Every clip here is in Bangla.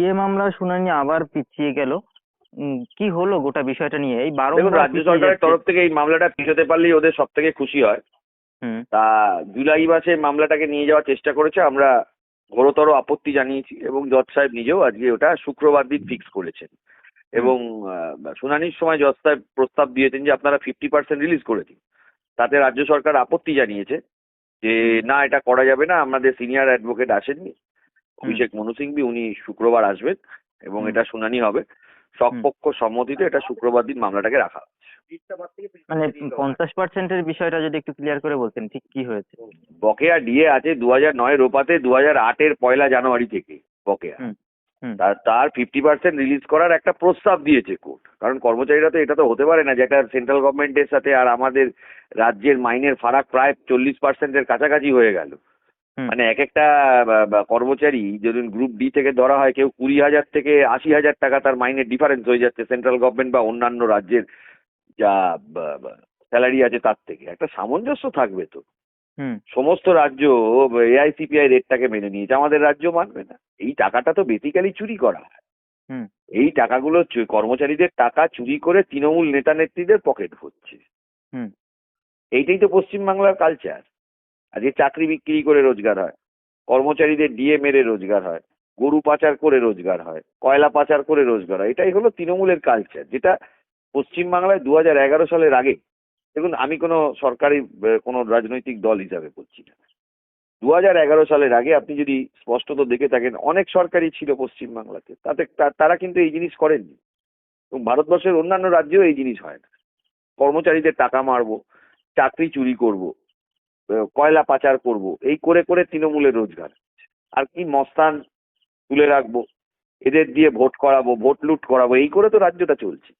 ডিএ মামলা শুনানি আবার পিছিয়ে গেল। কি হলো গোটা বিষয়টা নিয়ে? এই বারংবার রাজ্য সরকারের তরফ থেকে এই মামলাটা পিছোতে পারলেই ওদের সব থেকে খুশি হয়। তা জুলাই মাসে মামলাটাকে নিয়ে যাওয়ার চেষ্টা করেছে আমরা ঘোরতর আপত্তি জানিয়েছি এবং জজ সাহেব নিজেও আজকে ওটা শুক্রবার দিন ফিক্স করেছেন। এবং শুনানির সময় জজ সাহেব প্রস্তাব দিয়েছেন যে আপনারা ফিফটি পার্সেন্ট রিলিজ করে দিন। তাতে রাজ্য সরকার আপত্তি জানিয়েছে যে না এটা করা যাবে না আমাদের সিনিয়র অ্যাডভোকেট আসেননি। অভিষেক মনু সিংভি উনি শুক্রবার আসবেন এবং এটা শুনানি হবে। সব হুম। পক্ষ সম্মতিতে এটা শুক্রবার দিন মামলাটাকে রাখা মানে পঞ্চাশ পার্সেন্টের বিষয়টা যদি একটু ক্লিয়ার করে বলতেন ঠিক কি হয়েছে? বকেয়া ডিএ আছে দু হাজার নয় রোপাতে দু হাজার আটের পয়লা জানুয়ারি থেকে বকেয়া। তার ফিফটি পার্সেন্ট রিলিজ করার একটা প্রস্তাব দিয়েছে কোর্ট। কারণ কর্মচারীরা তো এটা তো হতে পারে না যে একটা সেন্ট্রাল গভর্নমেন্টের সাথে আর আমাদের রাজ্যের মাইনের ফারাক প্রায় চল্লিশ পার্সেন্টের কাছাকাছি হয়ে গেল। মানে এক একটা কর্মচারী যদি গ্রুপ ডি থেকে ধরা হয় কেউ কুড়ি হাজার থেকে আশি হাজার টাকা তার মাইনের ডিফারেন্স হয়ে যাচ্ছে সেন্ট্রাল গভর্নমেন্ট বা অন্যান্য রাজ্যের যা স্যালারি আছে তার থেকে। একটা সামঞ্জস্য থাকবে তো। সমস্ত রাজ্য এআইসিপিআই রেটটাকে মেনে নিয়েছে। আমাদের রাজ্য মানবে না। এই টাকাটা তো বেসিক্যালি চুরি করা হয়। এই টাকাগুলো কর্মচারীদের টাকা চুরি করে তৃণমূল নেতা নেত্রীদের পকেট ভরছে হুম। এইটাই তো পশ্চিমবাংলার কালচার আজকে চাকরি বিক্রি করে রোজগার হয়। কর্মচারীদের ডিএ মেরে রোজগার হয়। গরু পাচার করে রোজগার হয়। কয়লা পাচার করে রোজগার হয়। এটাই হলো তৃণমূলের কালচার যেটা পশ্চিমবাংলায় দু হাজার এগারো সালের আগে, দেখুন, আমি কোনো সরকারি কোনো রাজনৈতিক দল হিসাবে বলছি না। দু হাজার এগারো সালের আগে আপনি যদি স্পষ্টত দেখে থাকেন, অনেক সরকারই ছিল পশ্চিমবাংলাতে। তাতে তারা কিন্তু এই জিনিস করেননি। এবং ভারতবর্ষের অন্যান্য রাজ্যেও এই জিনিস হয় না। কর্মচারীদের টাকা মারবো, চাকরি চুরি করব কয়লা পাচার করব, এই করে করে তৃণমূলের রোজগার। আর কি মস্তান তুলে রাখব, এদের দিয়ে ভোট করাবো, ভোট লুট করাবো, এই করে তো রাজ্যটা চলছে।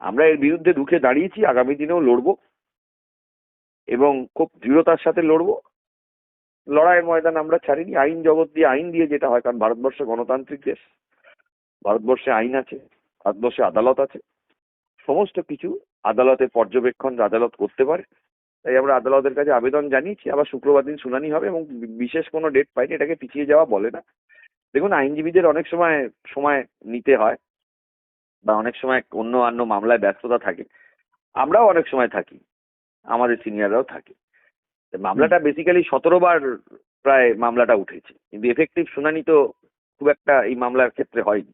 আমরা এর বিরুদ্ধে রুখে দাঁড়িয়েছি, আগামী দিনেও লড়বো এবং খুব দৃঢ়তার সাথে লড়বো। লড়াইয়ের ময়দান আমরা ছাড়িনি, আইন জগৎ দিয়ে, আইন দিয়ে যেটা হয়, কারণ ভারতবর্ষ গণতান্ত্রিক দেশ, ভারতবর্ষে আইন আছে, ভারতবর্ষে আদালত আছে, সমস্ত কিছু আদালতের পর্যবেক্ষণ, আদালত করতে পারে। তাই আমরা আদালতের কাছে আবেদন জানিয়েছি আবার শুক্রবার দিন শুনানি হবে এবং বিশেষ কোনো ডেট পাইনি এটাকে পিছিয়ে যাওয়া বলে না। দেখুন আইনজীবীদের অনেক সময় সময় নিতে হয় বা অনেক সময় অন্য অন্য মামলায় ব্যস্ততা থাকে। আমরাও অনেক সময় থাকি আমাদের সিনিয়ররাও থাকে। মামলাটা বেসিক্যালি সতেরো বার প্রায় মামলাটা উঠেছে। কিন্তু এফেক্টিভ শুনানি তো খুব একটা এই মামলার ক্ষেত্রে হয়নি।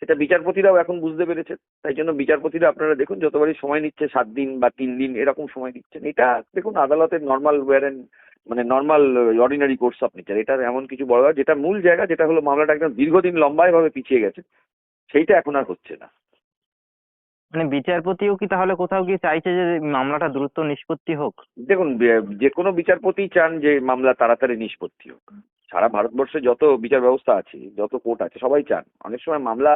সেটা বিচারপতিরাও এখন বুঝতে পেরেছে তাই জন্য বিচারপতিরা আপনারা দেখুন যতবারই সময় নিচ্ছে সাত দিন বা তিন দিন এরকম সময় নিচ্ছেন। এটা দেখুন আদালতের নর্মাল ওয়ারেন মানে normal ordinary course of nature এটা এমন কিছু বড় যেটা মূল জায়গা যেটা হলো মামলাটা একদম দীর্ঘদিন লম্বায় ভাবে পিছিয়ে গেছে। সেইটা এখন আর হচ্ছে না। মানে বিচারপতিও কি তাহলে কোথাও গিয়ে চাইছে যে মামলাটা দ্রুত নিষ্পত্তি হোক? দেখুন যে কোনো বিচারপতি চান যে মামলা তাড়াতাড়ি নিষ্পত্তি হোক। সারা ভারতবর্ষে যত বিচার ব্যবস্থা আছে, যত কোর্ট আছে, সবাই চান। অনেক সময় মামলা,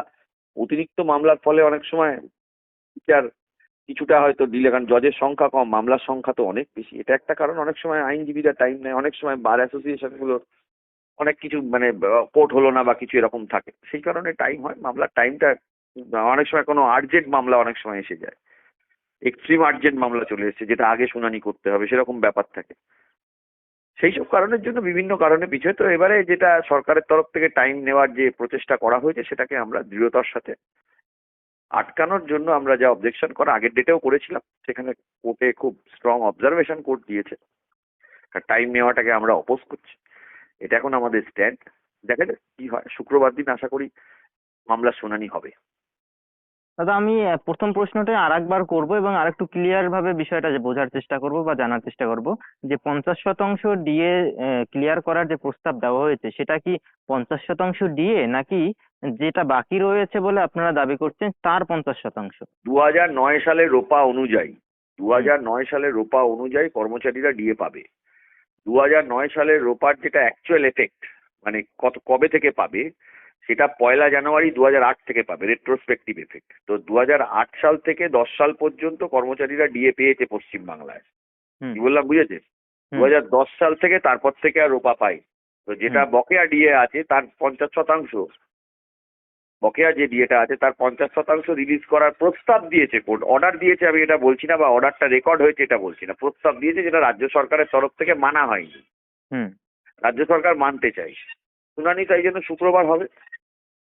অতিরিক্ত মামলার ফলে অনেক সময় বিচার কিছুটা হয়তো ডিলে কারণ জজের সংখ্যা কম, মামলার সংখ্যা তো অনেক বেশি। এটা একটা কারণ, অনেক সময় আইনজীবীরা টাইম নেয়, অনেক সময় বার অ্যাসোসিয়েশনগুলো অনেক কিছু মানে কোর্ট হলো না বা কিছু এরকম থাকে। সেই কারণে টাইম হয়, মামলার টাইমটা অনেক সময় কোনো আর্জেন্ট মামলা অনেক সময় এসে যায়। এক্সট্রিম আর্জেন্ট মামলা চলে এসেছে, যেটা আগে শুনানি করতে হবে, সেরকম ব্যাপার থাকে। সেই সব কারণের জন্য বিভিন্ন কারণে পিছিয়ে তো এবারে যেটা সরকারের তরফ থেকে টাইম নেওয়ার যে প্রচেষ্টা করা হয়েছে, সেটাকে আমরা দৃঢ়তার সাথে আটকানোর জন্য আমরা যা অবজেকশন করা, আগের ডেটেও করেছিলাম। সেখানে কোর্টে খুব স্ট্রং অবজারভেশন কোর্ট দিয়েছে। টাইম নেওয়াটাকে আমরা অপোজ করছি। এটা এখন আমাদের স্ট্যান্ড দেখা যাক কি হয়। শুক্রবার দিন আশা করি মামলার শুনানি হবে। দাদা, আমি প্রথম প্রশ্নটা আরেকবার করব এবং আরেকটু ক্লিয়ার ভাবে বিষয়টা বোঝার চেষ্টা করব বা জানার চেষ্টা করব যে পঞ্চাশ শতাংশ ডিএ ক্লিয়ার করার যে প্রস্তাব দেওয়া হয়েছে, সেটা কি পঞ্চাশ শতাংশ ডিএ নাকি যেটা বাকি রয়েছে বলে আপনারা দাবি করছেন তার পঞ্চাশ শতাংশ? দু নয় সালের রোপা অনুযায়ী দু নয় সালের রোপা অনুযায়ী কর্মচারীরা ডিএ পাবে। দু নয় সালের রোপার যেটা অ্যাকচুয়াল এফেক্ট মানে কত, কবে থেকে পাবে সেটা পয়লা জানুয়ারি দু হাজার আট থেকে পাবে রেট্রোস্পেক্টিভ এফেক্ট তো দু হাজার আট সাল থেকে দশ সাল পর্যন্ত কর্মচারীরা ডিএ পেয়েছে পশ্চিমবাংলায়। কি বললাম বুঝেছে দু হাজার দশ সাল থেকে তারপর থেকে আর রোপা পাই তো যেটা বকেয়া ডিএ আছে তার পঞ্চাশ শতাংশ। বকেয়া যে ডিএটা আছে তার পঞ্চাশ শতাংশ রিলিজ করার প্রস্তাব দিয়েছে কোর্ট। অর্ডার দিয়েছে আমি এটা বলছি না বা অর্ডারটা রেকর্ড হয়েছে এটা বলছি না। প্রস্তাব দিয়েছে যেটা রাজ্য সরকারের তরফ থেকে মানা হয়নি। হুম। রাজ্য সরকার মানতে চাই শুনানি তাই জন্য শুক্রবার হবে।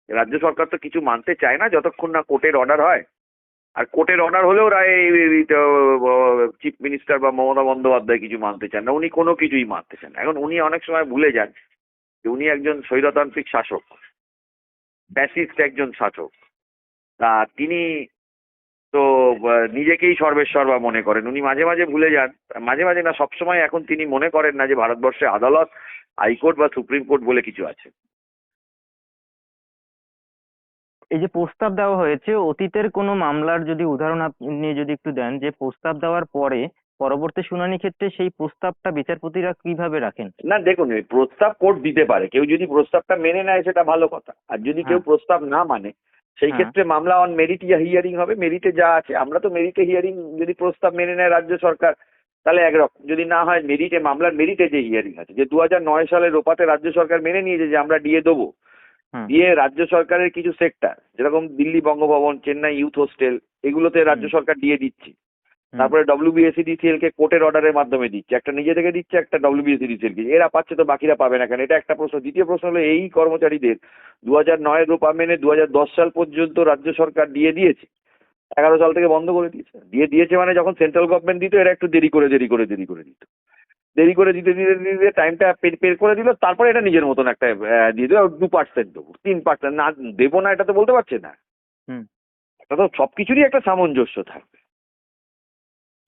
রাজ্য সরকার তো কিছু মানতে চায় না যতক্ষণ না কোর্টের অর্ডার হয়। আর কোর্টের অর্ডার হলেও চিফ মিনিস্টার বা মমতা বন্দ্যোপাধ্যায় কিছু মানতে চান না, উনি কোনো কিছুই মানতে চান এখন উনি অনেক সময় ভুলে যান যে উনি একজন স্বৈরতান্ত্রিক শাসক ব্যাসিস্ট একজন শাসক। তা তিনি তো নিজেকেই সর্বেশ্বর্বা মনে করেন। উনি মাঝে মাঝে ভুলে যান। মাঝে মাঝে না, সবসময় এখন তিনি মনে করেন না যে ভারতবর্ষে আদালত, হাইকোর্ট বা সুপ্রিম কোর্ট বলে কিছু আছে। এই যে প্রস্তাব দেওয়া হয়েছে অতীতের কোনো মামলার যদি উদাহরণ আপনি যদি একটু দেন যে প্রস্তাব দেওয়ার পরে পরবর্তী শুনানি ক্ষেত্রে সেই প্রস্তাবটা বিচারপতিরা কীভাবে রাখেন না দেখুন প্রস্তাব কোর্ট দিতে পারে কেউ যদি প্রস্তাবটা মেনে নেয় সেটা ভালো কথা আর যদি কেউ হ্যাঁ। প্রস্তাব না মানে সেই হ্যাঁ। ক্ষেত্রে মামলা অন মেরিট হিয়ারিং হবে মেরিটে যা আছে আমরা তো মেরিটে হিয়ারিং যদি প্রস্তাব মেনে নেয় রাজ্য সরকার তাহলে একরকম যদি না হয় মেরিটে মামলার মেরিটে যে হিয়ারিং আছে যে দু নয় সালের রোপাতে রাজ্য সরকার মেনে নিয়েছে যে আমরা ডিএ দেবো। দিয়ে রাজ্য সরকারের কিছু সেক্টর যেরকম দিল্লি বঙ্গভবন চেন্নাই ইউথ হোস্টেল এগুলোতে রাজ্য সরকার দিয়ে দিচ্ছে। তারপরে ডব্লিউবিএসিডিসিএল কে কোর্টের অর্ডারের মাধ্যমে দিচ্ছে। একটা নিজে থেকে দিচ্ছে একটা ডব্লিউবিএসিডিসিএল কে। এরা পাচ্ছে তো বাকিরা পাবে না কেন? এটা একটা প্রশ্ন। দ্বিতীয় প্রশ্ন হলো এই কর্মচারীদের দু হাজার নয়ের রূপা মেনে দু হাজার দশ সাল পর্যন্ত রাজ্য সরকার দিয়ে দিয়েছে? এগারো সাল থেকে বন্ধ করে দিয়েছে। দিয়ে দিয়েছে মানে যখন সেন্ট্রাল গভর্নমেন্ট দিত এরা একটু দেরি করে দেরি করে দেরি করে দিত। দেরি করে দিতে দিতে দিতে টাইমটা পের করে দিল তারপরে এটা নিজের মতন একটা দিয়ে দেবো দু পার্সেন্ট দেবো তিন পার্সেন্ট না দেবো না এটা তো বলতে পারছে না। এটা তো সবকিছুরই একটা সামঞ্জস্য থাকবে।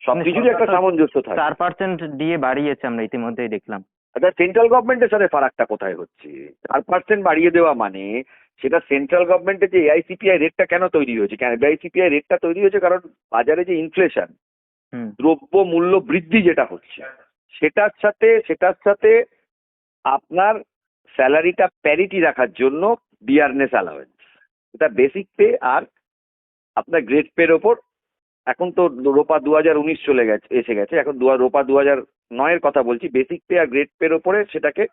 সবকিছুরই একটা সামঞ্জস্য থাকবে। চার পার্সেন্ট দিয়ে বাড়িয়েছে আমরা ইতিমধ্যেই দেখলাম। আচ্ছা সেন্ট্রাল গভর্নমেন্টের সাথে ফারাকটা কোথায় হচ্ছে? চার পার্সেন্ট বাড়িয়ে দেওয়া মানে সেটা সেন্ট্রাল গভর্নমেন্টের যে এআইসিপিআই রেটটা কেন তৈরি হয়েছে? কেন এআইসিপিআই রেটটা তৈরি হয়েছে? কারণ বাজারে যে ইনফ্লেশন হুম। দ্রব্য মূল্য বৃদ্ধি যেটা হচ্ছে সেটার সাথে সেটার সাথে আপনার স্যালারিটা প্যারিটি রাখার জন্য ডিয়ারনেস অ্যালাওয়েন্স এটা বেসিক পে আর আপনার গ্রেড পের ওপর। এখন তো রোপা দু হাজার উনিশ চলে গেছে, এসে গেছে। এখন দু রোপা দু হাজার নয়ের কথা বলছি। বেসিক পে আর গ্রেড পের ওপরে সেটাকে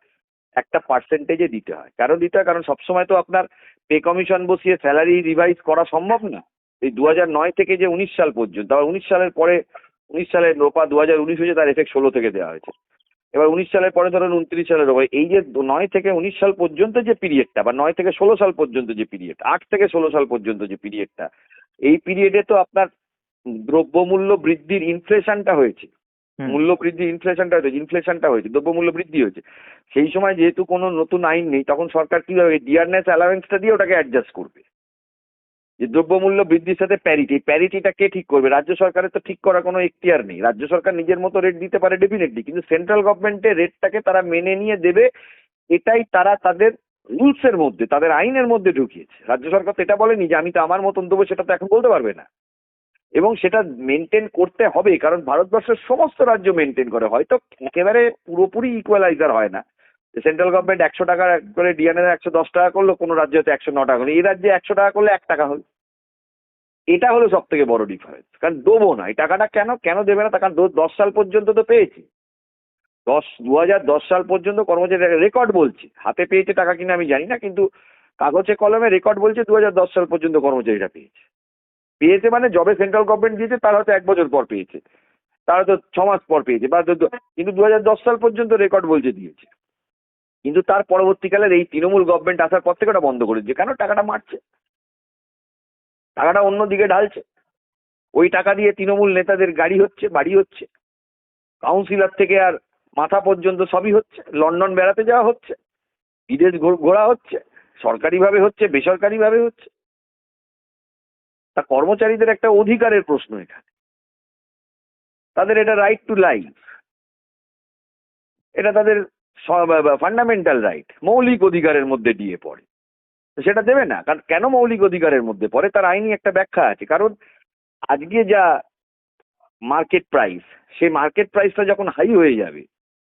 একটা পার্সেন্টেজে দিতে হয়। কারণ দিতে হয়? কারণ সবসময় তো আপনার পে কমিশন বসিয়ে স্যালারি রিভাইজ করা সম্ভব না। এই দু নয় থেকে যে উনিশ সাল পর্যন্ত আবার উনিশ সালের পরে উনিশ সালের রোপা দু হাজার উনিশ হয়েছে তার এফেক্ট ষোলো থেকে দেওয়া হয়েছে। এবার উনিশ সালের পরে ধরুন উনত্রিশ সালের রোপা এই যে নয় থেকে উনিশ সাল পর্যন্ত যে পিরিয়ডটা বা নয় থেকে ষোলো সাল পর্যন্ত যে পিরিয়ড আট থেকে ষোলো সাল পর্যন্ত যে পিরিয়ডটা এই পিরিয়ডে তো আপনার দ্রব্যমূল্য বৃদ্ধির ইনফ্লেশনটা হয়েছে। মূল্য বৃদ্ধি ইনফ্লেশনটা হয়েছে ইনফ্লেশনটা হয়েছে দ্রব্যমূল্য বৃদ্ধি হয়েছে। সেই সময় যেহেতু কোনো নতুন আইন নেই তখন সরকার কীভাবে ডিয়ারনেস অ্যালাউয়েন্সটা দিয়ে ওটাকে অ্যাডজাস্ট করবে? যে দ্রব্যমূল্য বৃদ্ধির সাথে প্যারিটি প্যারিটিটা কে ঠিক করবে? রাজ্য সরকারের তো ঠিক করার কোনো এখতিয়ার নেই। রাজ্য সরকার নিজের মতো রেট দিতে পারে ডেফিনেটলি কিন্তু সেন্ট্রাল গভর্নমেন্টের রেটটাকে তারা মেনে নিয়ে দেবে, এটাই তারা তাদের রুলসের মধ্যে, তাদের আইনের মধ্যে ঢুকিয়েছে। রাজ্য সরকার তো এটা বলেনি যে আমি তো আমার মতন দেবো, সেটা তো এখন বলতে পারবে না। এবং সেটা মেনটেন করতে হবে, কারণ ভারতবর্ষের সমস্ত রাজ্য মেনটেন করে, হয়তো একেবারে পুরোপুরি ইকুয়ালাইজার হয় না। সেন্ট্রাল গভর্নমেন্ট একশো টাকা করে ডিএনএ একশো দশ টাকা করল, কোনো রাজ্যে হয়তো একশো ন টাকা করল এই রাজ্যে একশো টাকা করলে এক টাকা হলো। এটা হলো সব থেকে বড় ডিফারেন্স কারণ দেবো না। এই টাকাটা কেন কেন দেবে না কারণ দশ সাল পর্যন্ত তো পেয়েছি। দশ দু হাজার দশ সাল পর্যন্ত কর্মচারী রেকর্ড বলছে। হাতে পেয়েছে টাকা কিনা আমি জানি না, কিন্তু কাগজে কলমে রেকর্ড বলছে দু হাজার দশ সাল পর্যন্ত কর্মচারীরা পেয়েছে। পেয়েছে মানে জবে সেন্ট্রাল গভর্নমেন্ট দিয়েছে, তার হয়তো এক বছর পর পেয়েছে। তার হয়তো ছ মাস পর পেয়েছে। বা কিন্তু দু হাজার দশ সাল পর্যন্ত রেকর্ড বলছে দিয়েছে। কিন্তু তার পরবর্তীকালে এই তৃণমূল গভর্নমেন্ট আসার পর থেকে ওটা বন্ধ করে দিয়েছে কেন? টাকাটা মারছে। টাকাটা অন্যদিকে ঢালছে। ওই টাকা দিয়ে তৃণমূল নেতাদের গাড়ি হচ্ছে, বাড়ি হচ্ছে। কাউন্সিলর থেকে আর মাথা পর্যন্ত সবই হচ্ছে। লন্ডন বেড়াতে যাওয়া হচ্ছে। বিদেশ ঘোরা হচ্ছে। সরকারিভাবে হচ্ছে, বেসরকারিভাবে হচ্ছে। তা কর্মচারীদের একটা অধিকারের প্রশ্ন এখানে তাদের এটা রাইট টু লাইফ এটা তাদের ফান্ডামেন্টাল রাইট মৌলিক অধিকারের মধ্যে দিয়ে পড়ে। তো সেটা দেবে না কারণ কেন মৌলিক অধিকারের মধ্যে পড়ে? তার আইনি একটা ব্যাখ্যা আছে কারণ আজকে যা মার্কেট প্রাইস সেই মার্কেট প্রাইসটা যখন হাই হয়ে যাবে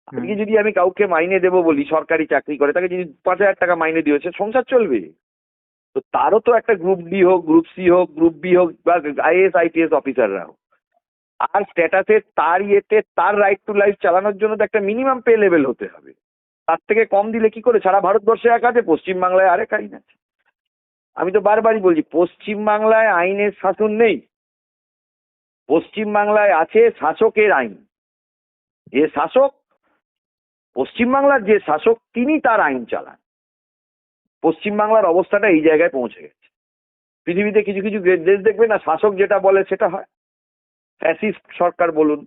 আজকে যদি আমি কাউকে মাইনে দেবো বলি সরকারি চাকরি করে তাকে যদি পাঁচ হাজার টাকা মাইনে দিয়েছে সংসার চলবে। তো তারও তো একটা গ্রুপ ডি হোক গ্রুপ সি হোক গ্রুপ বি হোক বা আইএস আইপিএস অফিসাররা হোক আর স্ট্যাটাসে তার ইয়েতে তার রাইট টু লাইফ চালানোর জন্য তো একটা মিনিমাম পে লেভেল হতে হবে। তার থেকে কম দিলে কি করে? সারা ভারতবর্ষে এক আছে, পশ্চিমবাংলায় আরেক আইন আছে। আমি তো বারবারই বলছি, পশ্চিমবাংলায় আইনের শাসন নেই। পশ্চিমবাংলায় আছে শাসকের আইন। যে শাসক, পশ্চিমবাংলার যে শাসক, তিনি তার আইন চালান। পশ্চিমবাংলার অবস্থাটা এই জায়গায় পৌঁছে গেছে। পৃথিবীতে কিছু কিছু দেশ দেখবে না, শাসক যেটা বলে সেটা হয়। ফ্যাসিস্ট সরকার বলুন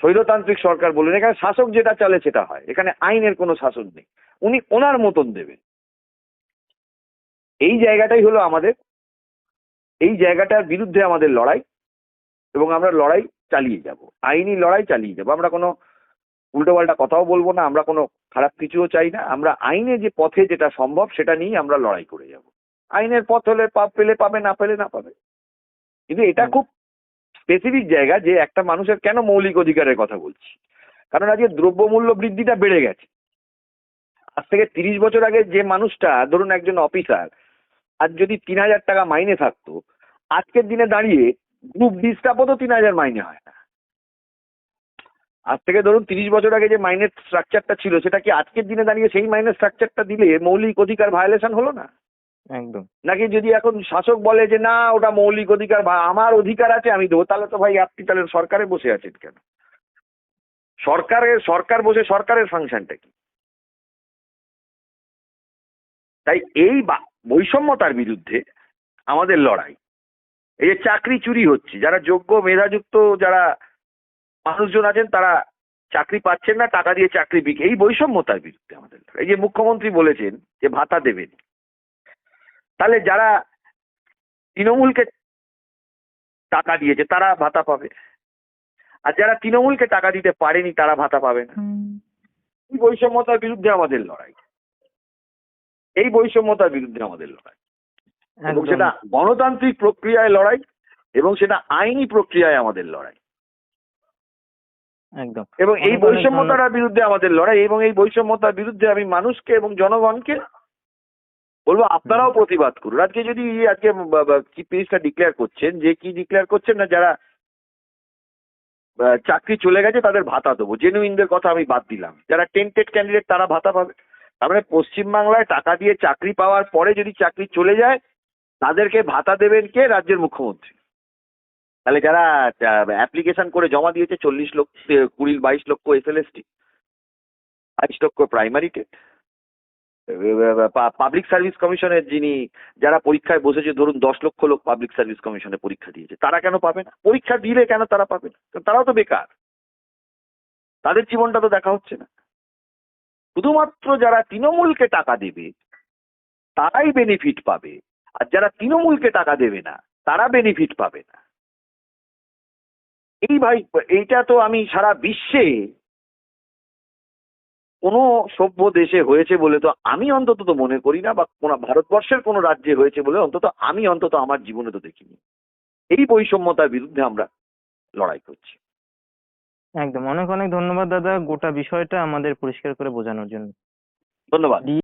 স্বৈরতান্ত্রিক সরকার বলুন এখানে শাসক যেটা চলে সেটা হয় এখানে আইনের কোনো শাসন নেই উনি ওনার মতন দেবেন। এই জায়গাটাই হলো আমাদের এই জায়গাটার বিরুদ্ধে আমাদের লড়াই এবং আমরা লড়াই চালিয়ে যাব আইনি লড়াই চালিয়ে যাব আমরা কোনো উল্টোপাল্টা কথাও বলব না আমরা কোনো খারাপ কিছুও চাই না আমরা আইনে যে পথে যেটা সম্ভব সেটা নিয়ে আমরা লড়াই করে যাব। আইনের পথ হলে পাপ পেলে পাবে না পেলে না পাবে। কিন্তু এটা খুব স্পেসিফিক জায়গা যে একটা মানুষের কেন মৌলিক অধিকারের কথা বলছি? কারণ আজকে দ্রব্যমূল্য বৃদ্ধিটা বেড়ে গেছে। আজ থেকে তিরিশ বছর আগে যে মানুষটা, ধরুন একজন অফিসার আজ যদি তিন হাজার টাকা মাইনে থাকতো, আজকের দিনে দাঁড়িয়ে গ্রুপ ডি তো তিন হাজার মাইনে হয় না। আজ থেকে ধরুন তিরিশ বছর আগে যে মাইনের স্ট্রাকচারটা ছিল, সেটা কি আজকের দিনে দাঁড়িয়ে সেই মাইনের স্ট্রাকচারটা দিলে মৌলিক অধিকার ভায়োলেশন হলো না? একদম। নাকি যদি এখন শাসক বলে যে, না, ওটা মৌলিক অধিকার বা আমার অধিকার আছে, আমি দেবো, তাহলে তো ভাই আপনি তাহলে সরকারে বসে আছেন কেন? সরকারের সরকার বসে সরকারের ফাংশনটা কি? তাই এই বৈষম্যতার বিরুদ্ধে আমাদের লড়াই। এই যে চাকরি চুরি হচ্ছে, যারা যোগ্য মেধাযুক্ত যারা মানুষজন আছেন, তারা চাকরি পাচ্ছেন না, টাকা দিয়ে চাকরি বিকে, এই বৈষম্যতার বিরুদ্ধে আমাদের এই যে মুখ্যমন্ত্রী বলেছেন যে, ভাতা দেবেন। তাহলে যারা তৃণমূলকে টাকা দিয়েছে তারা ভাতা পাবে। আর যারা তৃণমূলকে টাকা দিতে পারেনি তারা ভাতা পাবে না। এই বৈষম্যতার বিরুদ্ধে আমাদের লড়াই। এই বৈষম্যতার বিরুদ্ধে আমাদের লড়াই। এবং সেটা গণতান্ত্রিক প্রক্রিয়ায় লড়াই এবং সেটা আইনি প্রক্রিয়ায় আমাদের লড়াই। একদম। এবং এই বৈষম্যতার বিরুদ্ধে আমাদের লড়াই এবং এই বৈষম্যতার বিরুদ্ধে আমি মানুষকে এবং জনগণকে বলব আপনারাও প্রতিবাদ করুন। আজকে যদি আজকে চিফ মিনিস্টার ডিক্লেয়ার করছেন যে কি ডিক্লেয়ার করছেন না যারা চাকরি চলে গেছে তাদের ভাতা দেবো। জেনুইনদের কথা আমি বাদ দিলাম। যারা টেন্টেড ক্যান্ডিডেট তারা ভাতা পাবে। তার মানে পশ্চিমবাংলায় টাকা দিয়ে চাকরি পাওয়ার পরে যদি চাকরি চলে যায় তাদেরকে ভাতা দেবেন কে? রাজ্যের মুখ্যমন্ত্রী। তাহলে যারা অ্যাপ্লিকেশন করে জমা দিয়েছে চল্লিশ লক্ষ কুড়ি বাইশ লক্ষ এস এল এস টি বাইশ লক্ষ প্রাইমারি টেট পাবলিক সার্ভিস কমিশনের যিনি, যারা পরীক্ষায় বসেছে, ধরুন দশ লক্ষ লোক পাবলিক সার্ভিস কমিশনে পরীক্ষা দিয়েছে, তারা কেন পাবে না? পরীক্ষা দিলে কেন তারা পাবে না? তারাও তো বেকার। তাদের জীবনটা তো দেখা হচ্ছে না। শুধুমাত্র যারা তৃণমূলকে টাকা দেবে, তারাই বেনিফিট পাবে। আর যারা তৃণমূলকে টাকা দেবে না, তারা বেনিফিট পাবে না। এই ভাই, এইটা তো আমি সারা বিশ্বে কোনো সভ্য দেশে হয়েছে বলে তো আমি অন্তত তো মনে করি না বা কোনো ভারতবর্ষের কোনো রাজ্যে হয়েছে বলে অন্তত আমি অন্তত আমার জীবনে তো দেখিনি। এই বৈষম্যতার বিরুদ্ধে আমরা লড়াই করছি। একদম। অনেক অনেক ধন্যবাদ দাদা গোটা বিষয়টা আমাদের পরিষ্কার করে বোঝানোর জন্য। ধন্যবাদ।